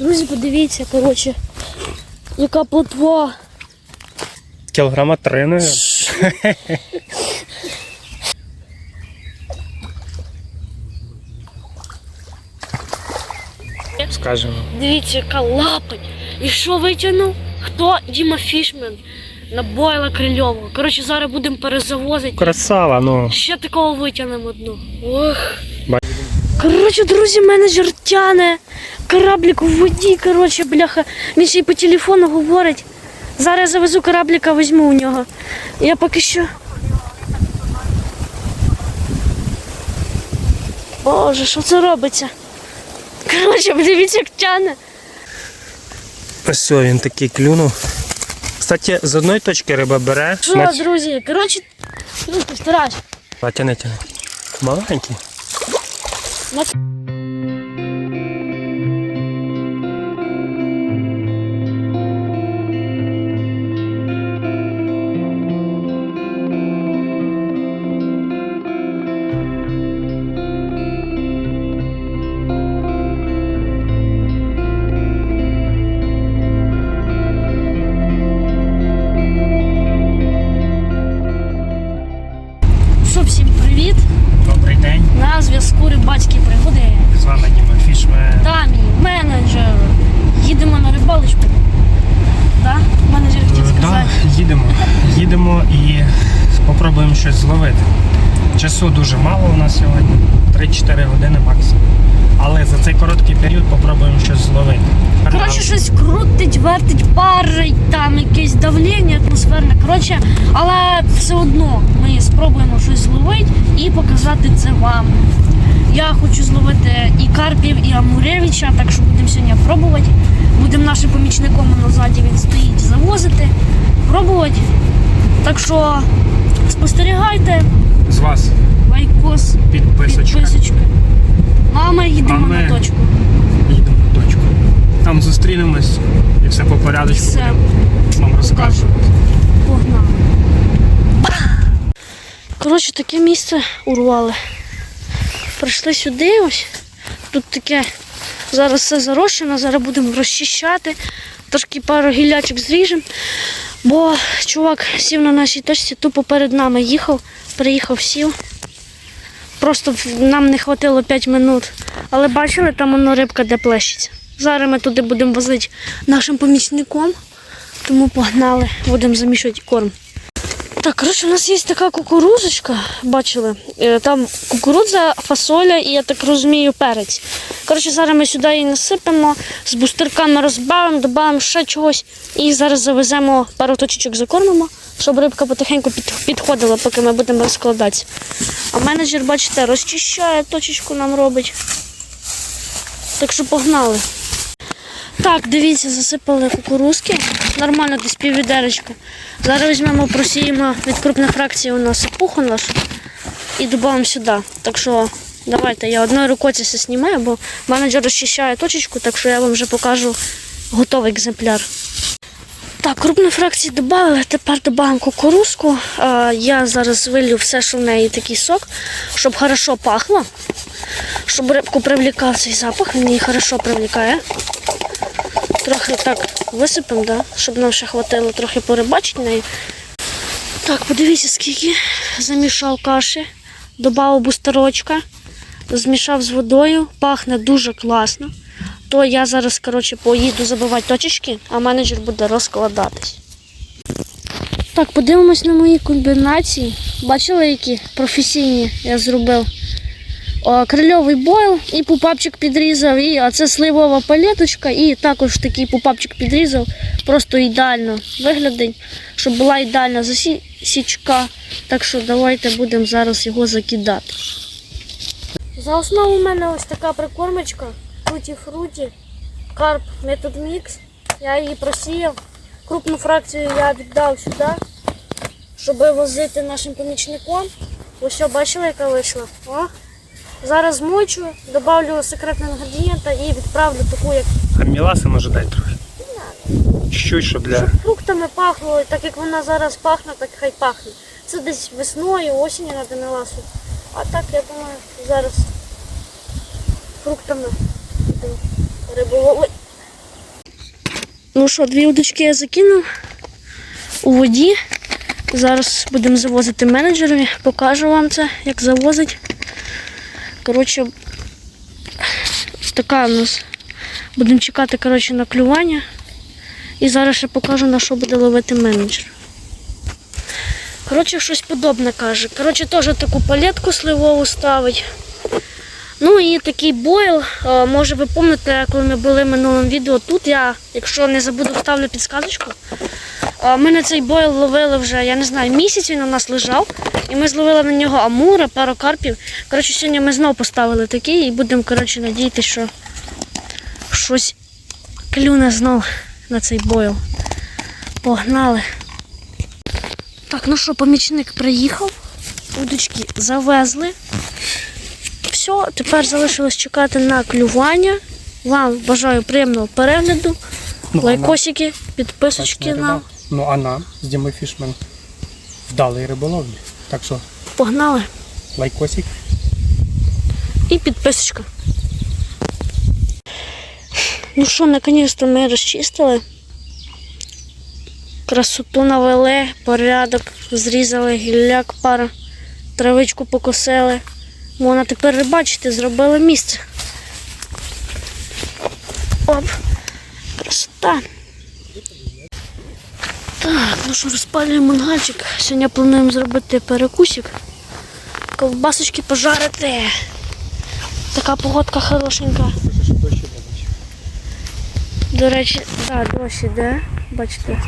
Друзі, подивіться, коротше, яка плотва. Кілограма три, наверное. Скажемо. Дивіться, яка лапать. І що витягнув? Хто? Діма Фішмен. На бойла крильового. Коротше, зараз будемо перезавозити. Красава, ну. Ще такого витягнемо одну. Ох. Коротше, друзі, менеджер тяне. Кораблік у воді, коротше, бляха. Він ще й по телефону говорить. Зараз я завезу корабліка, візьму у нього. Я поки що. Боже, що це робиться? Коротше, подивіться, як тяне. Ось він такий клюнув. Кстати, з одної точки риба бере. Що, на- друзі, коротше, ну. А, тяни, тяни. Маленький. Що, Часу дуже мало у нас сьогодні. 3-4 години максимум. Але за цей короткий період спробуємо щось зловити. Коротше, щось крутить, вертить, парить, там якесь давлення атмосферне. Коротше, але все одно ми спробуємо щось зловити і показати це вам. Я хочу зловити і Карпів, і Амуревича, так що будемо сьогодні пробувати. Будемо нашим помічником назаді він стоїть завозити, пробувати. Так що спостерігайте, З вас лайкос, підписочка. підписочки. Ну, а ми їдемо А ми- на точку. Їдемо на точку. Там зустрінемось і все по порядочку Все. вам розказувати. Погнали. Коротше, таке місце урвали. Прийшли сюди ось. Тут таке зараз все зарощено, зараз будемо розчищати. Трошки пару гілячок зріжемо. Бо чувак сів на нашій точці, тупо перед нами їхав, приїхав, сів. Просто нам не хватило 5 минут. Але бачили, там воно рибка де плещеться. Зараз ми туди будемо возити нашим помічником. Тому погнали, будемо замішувати корм. Так, коротше, у нас є така кукурузочка, бачили. Е, Там кукурудза, фасоля і, я так розумію, перець. Коротше, зараз ми сюди її насипемо, з бустерками розбавимо, додамо ще чогось. І зараз завеземо пару точечок закормимо, щоб рибка потихеньку підходила, поки ми будемо розкладатися. А менеджер, бачите, розчищає, точечку нам робить. Так що погнали. Так, дивіться, засипали кукурузки. Нормально десь піввідеречка. Зараз візьмемо, просіємо від крупної фракції у нас пуху нашу і додамо сюди. Так що давайте я одною рукою це все знімаю, бо менеджер розчищає точечку, так що я вам вже покажу готовий екземпляр. Так, крупної фракції додали, тепер додаємо кукурузку. Я зараз вилью все, що в неї такий сок, щоб хорошо пахло, щоб рибку привлікав цей запах, він її хорошо привлікає. Трохи так висипемо, да? щоб нам ще хватило трохи порибачити неї. Так, подивіться, скільки замішав каші, додав бустерочка, змішав з водою, пахне дуже класно. То я зараз, коротше, поїду забивати точечки, а менеджер буде розкладатись. Так, подивимось на мої комбінації. Бачили, які професійні я зробив? Крильовий бойл і пупапчик підрізав, і це сливова палеточка, і також такий пупапчик підрізав. Просто ідеально виглядить, щоб була ідеальна засічка. Так що давайте будемо зараз його закидати. За основу у мене ось така прикормочка Туті Фруті, карп метод мікс. Я її просіяв. Крупну фракцію я віддав сюди, щоб возити нашим помічником. Ось бачили, яка вийшла? О, Зараз змочу, добавлю секретного інгредієнта і відправлю таку, як А міласи може дай трохи. Чуть-чуть, щоб для. фруктами пахло, так як вона зараз пахне, так хай пахне. Це десь весною, осінню треба меласу. А так, я думаю, зараз фруктами будемо рибу. Ну що, дві удочки я закинув у воді. Зараз будемо завозити менеджерові. Покажу вам це, як завозить. Коротше, така у нас. Будемо чекати коротше, на клювання. І зараз ще покажу, на що буде ловити менеджер. Коротше, щось подобне каже. Коротше, теж таку палетку сливову ставить. Ну і такий бойл. Е, Може ви пам'ятаєте, коли ми були в минулому відео тут, я, якщо не забуду, вставлю підсказочку. Е, Ми на цей бойл ловили вже, я не знаю, місяць він у нас лежав. І ми зловили на нього амура, пару карпів. Коротше, сьогодні ми знову поставили такий і будемо коротше, надіятися, що щось клюне знов на цей бойл. Погнали. Так, ну що, помічник приїхав, удочки завезли. Все, тепер залишилось чекати на клювання. Вам бажаю приємного перегляду. Ну, Лайкосики, підписочки нам. Ну а нам з Діми Фішмен вдалий риболовлі. Так що Погнали. лайкосик. І підписочка. Ну що, наконец-то ми розчистили. Красоту навели, порядок, зрізали гілляк, пара, травичку покосили. Можна тепер рибачити, зробили місце. Оп, красота. Так, ну що, розпалюємо мангальчик. Сьогодні плануємо зробити перекусик. Ковбасочки пожарити. Така погодка хорошенька. До речі, так, дощ іде. Бачите,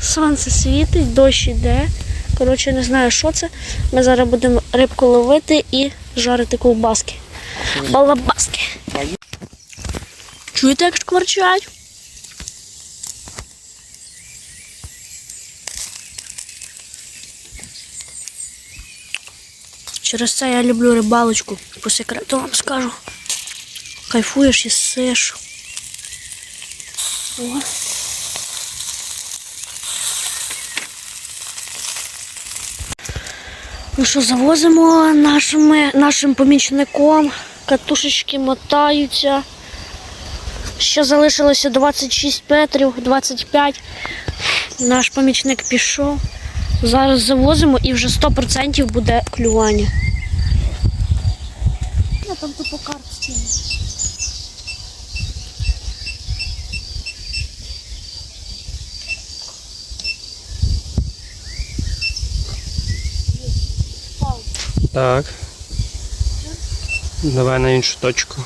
сонце світить, дощ іде. Коротше, не знаю, що це. Ми зараз будемо рибку ловити і жарити ковбаски. Балабаски. Чуєте, як шкварчать? Через це я люблю рибалочку. По секрету вам скажу. Кайфуєш і сиш. О. Ну що, завозимо нашими, нашим помічником. Катушечки мотаються. Ще залишилося 26 метрів, 25. Наш помічник пішов. Зараз завозимо і вже 100% буде клювання. Я там тупо карт скину. Так. Давай на іншу точку.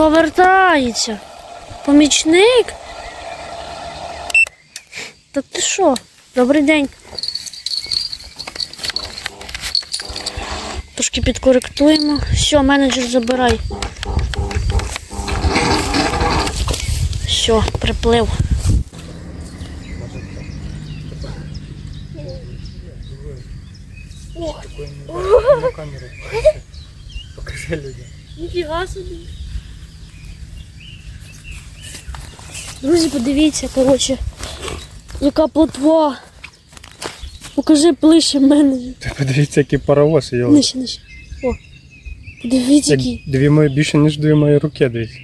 Хто вертається? Помічник? Та ти що? Добрий день. Трошки підкоректуємо. Все, менеджер забирай. Все, приплив. Камеру. Покажи людям. Ніфіга собі. Друзі, подивіться, коротше, яка плотва. Покажи ближче мене. Ти подивіться, який паровоз його. Нижче, нижче. О. Подивіться, Як який. дві мої більше, ніж дві мої руки дивіться.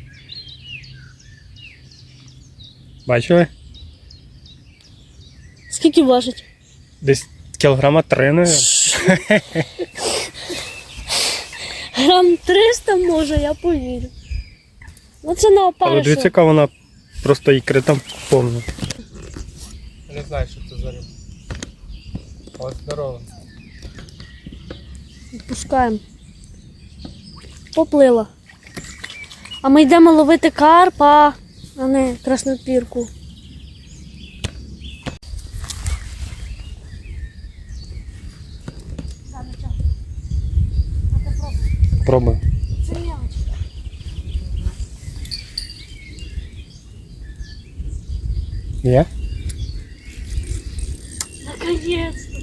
Бачили? Скільки важить? Десь кілограма три, наверное. Грам 300 може, я повірю. Ну це на Але дивіться, яка вона просто ікри там повна. Не знаю, що це за риба. О, здорово. Відпускаємо. Поплила. А ми йдемо ловити карпа, а не краснопірку. Пробуй. Я? Наконец-то!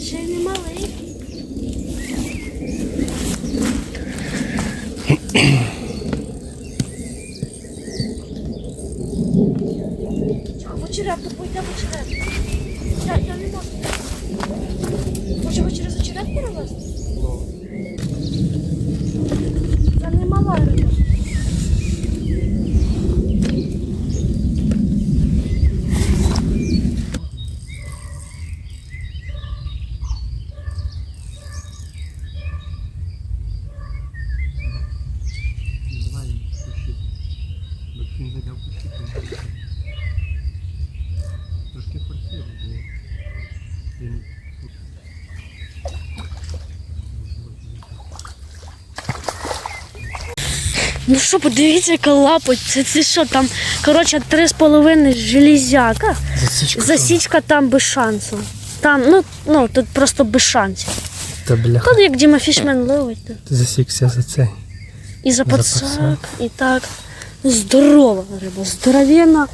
Ще й не малий. Хоче раптом пойти, або Бо він. Трошки форсує, бо він Ну що, подивіться, яка лапоть. Це, це що там? Коротше, три з половиною железяка. засічка. Засічка там без шансу. Там, ну, ну тут просто без шансів. Та бляха. Тут як Діма Фішмен ловить. Ти засікся за цей. І за За пацак. і так. Ну, здорова риба, здоровенна.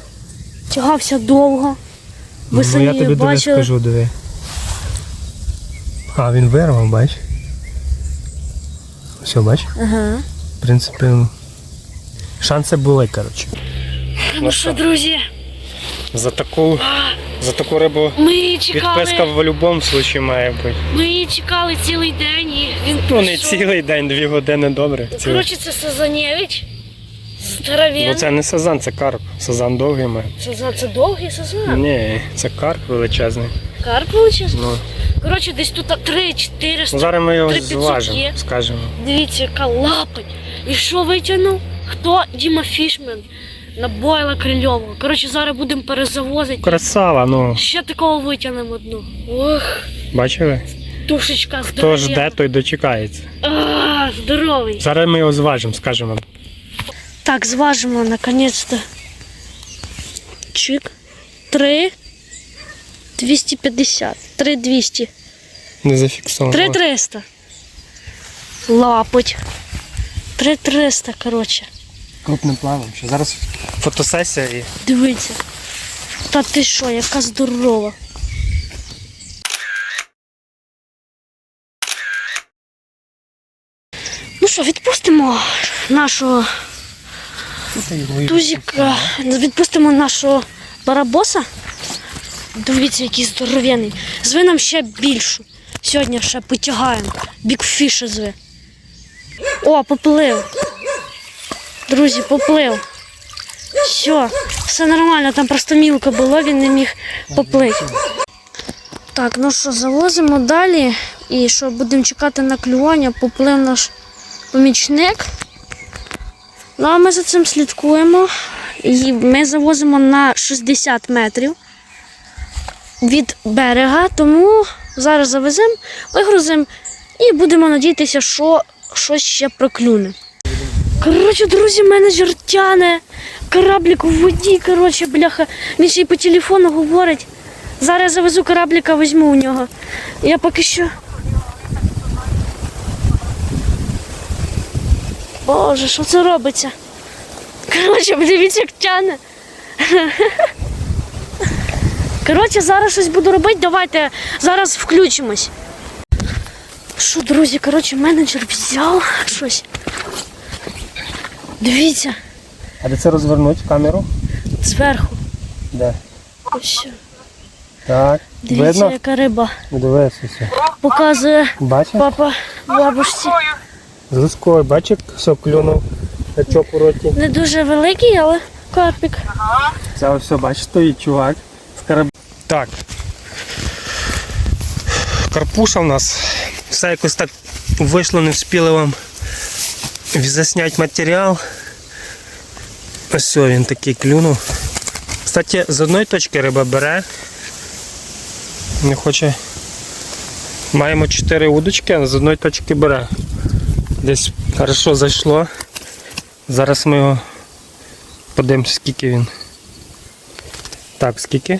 Тягався довго. Ви ну, я тобі диви бачили. скажу, диви. А, він вирвав, бач. Все, бач? Ага. В принципі, ну, шанси були, коротше. Ну що, друзі, За таку, за таку рибу ми її чекали. відписка в будь-якому випадку має бути. Ми її чекали цілий день і він Ну не цілий день, дві години добре. Коротше, це Сазанєвич. Бо це не сазан, це карп. Сазан довгий має. Сазан, це довгий сазан. Ні, це карп величезний. Карп величезний. Ну, Коротше, десь тут 3-400. ну зараз ми його зважимо, є. скажемо. Дивіться, яка лапать. І що витягнув? Хто? Діма Фішмен. На бойла крильового. Коротше, зараз будемо перезавозити. Красава, ну, Ще такого витягнемо одну. Ох, бачили? тушечка здорова. Хто жде, той дочекається. А, здоровий. Зараз ми його зважимо, скажемо. Так, зважимо наконец-то. Чик. 3 250. 3 200. Не зафіксовано. 3 300. Лапоть. 3 300, коротше. Крупним планом. Що зараз фотосесія і. Дивіться. Та ти що, яка здорова. Ну що, відпустимо нашого тузика. Відпустимо нашого барабоса. Дивіться, який здоров'яний. Зви нам ще більшу. Сьогодні ще потягаємо. Бікфіша зве. О, поплив. Друзі, поплив. Все, все нормально, там просто мілко було, він не міг поплити. Так, ну що, завозимо далі. І що будемо чекати на клювання, поплив наш помічник. Ну а ми за цим слідкуємо. І ми завозимо на 60 метрів від берега, тому зараз завеземо, вигрузимо і будемо надіятися, що щось ще проклюне. Коротше, друзі, менеджер тяне кораблік у воді, коротше, бляха. Він ще й по телефону говорить. Зараз я завезу корабліка, візьму у нього. Я поки що. Боже, що це робиться? Коротше, подивіться, як тяне. Коротше, зараз щось буду робити, давайте зараз включимось. Що, друзі, коротше, менеджер взяв щось. Дивіться, А де це розвернуть камеру? зверху. Де? Ось. Так. Дивіться, Видно? яка риба. Дивись все. Показує Бачиш? папа бабушці. З лускою, бачиш, все клюнув. Качок у роті. Не дуже великий, але карпік. Це все, бачиш, стоїть чувак. З караб... Так. Карпуша в нас. Все якось так вийшло, не встигли вам засняти матеріал. Ось все, він такий клюнув. Кстати, з одної точки риба бере. Не хоче. Маємо 4 удочки, а з одної точки бере. Десь хорошо зайшло. Зараз ми його подивимося, скільки він. Так, скільки?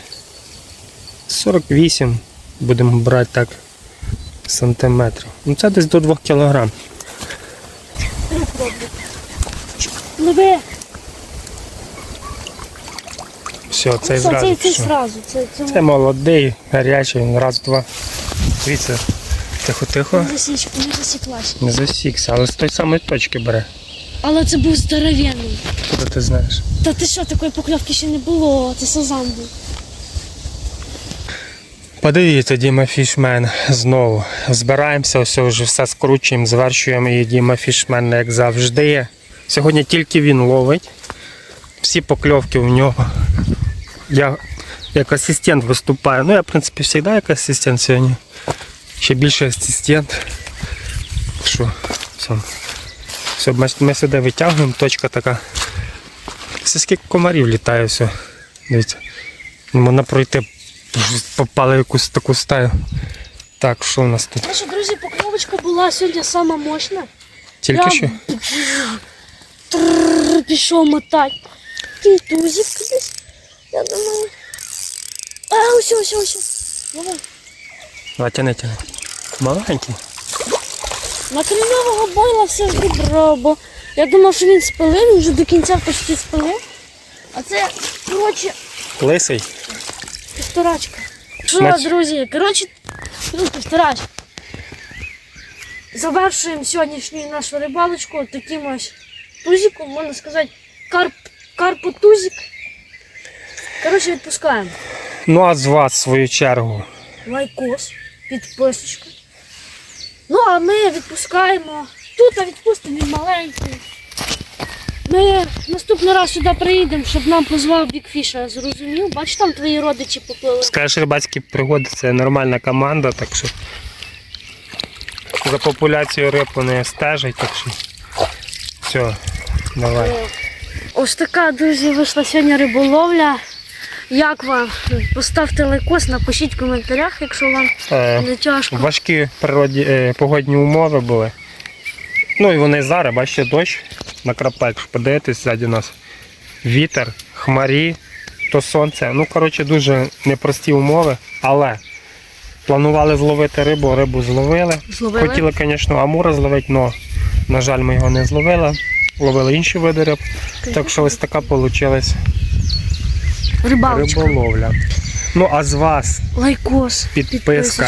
48 будемо брати так сантиметрів. Ну це десь до 2 кілограм. Лови. Все, цей зразу. Це, молодий, гарячий, раз, два. Дивіться, тихо-тихо. не засічка, не засіклась. Не засікся, але з тої самої точки бере. Але це був здоровенний. Куди ти знаєш? Та ти що, такої покльовки ще не було, це сазан був. Подивіться, Діма Фішмен знову. Збираємося, ось вже все скручуємо, звершуємо і Діма Фішмен, як завжди. Сьогодні тільки він ловить. Всі покльовки в нього. Я як асистент виступаю. Ну, я, в принципі, завжди як асистент сьогодні. Ще більше асистент. Що? Все. Все, ми, сюди витягуємо, точка така. Все скільки комарів літає, все. Дивіться. Можна пройти попали в якусь таку стаю. Так, що у нас тут? Наша, друзі, покльовочка була сьогодні сама мощна. Тільки Прям що? трррр, Пішов мотать. Такий тузик. Я думаю. А, ось, ось, ось. Давай. Давай, тяни, тяни. Маленький. На кремневого бойла все ж добро, бо я думав, що він спилив, він вже до кінця почти спилив. А це, коротше, Лисий. півторачка. Що, Значить- друзі, коротше, ну, півторачка. Завершуємо сьогоднішню нашу рибалочку таким ось тузиком, можна сказати, карп, карпотузик. Коротше, відпускаємо. Ну а з вас, в свою чергу. лайкос, підписочка. Ну, а ми відпускаємо. Тут а відпустимо він маленький. Ми наступний раз сюди приїдемо, щоб нам позвав Бікфіша, зрозумів? Бач, там твої родичі поплили. Скажеш, рибацькі пригоди це нормальна команда, так що за популяцією риб вони стежать, так що. Все, давай. Ось така, друзі, вийшла сьогодні риболовля. Як вам? Поставте лайкос, напишіть в коментарях, якщо вам Е, не тяжко. важкі природі, е, погодні умови були. Ну і вони зараз, бачите, дощ накрапає, якщо подивитись ззаді нас. Вітер, хмарі, то сонце. Ну, коротше, дуже непрості умови, але планували зловити рибу, рибу зловили. Зловили? Хотіли, звісно, амура зловити, але, на жаль, ми його не зловили. Ловили інші види риб. Так що ось така вийшла Рибалочка. риболовля. Ну, а з вас Лайкос. Підписка.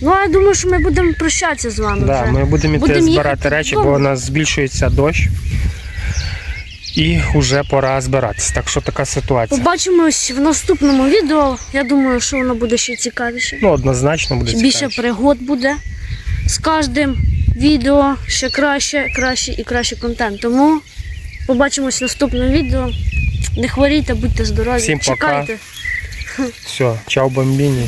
Ну, я думаю, що ми будемо прощатися з вами Да, вже. ми будемо йти Будемо збирати їхати речі, бо додому. у нас збільшується дощ. І вже пора збиратися. Так що така ситуація. Побачимось в наступному відео. Я думаю, що воно буде ще цікавіше. Ну, однозначно буде Більше пригод буде. З кожним відео ще краще, краще і краще контент. Тому побачимось в наступному відео. Не хворійте, будьте здорові. Всім пока. Чекайте. Все, чао бомбіні.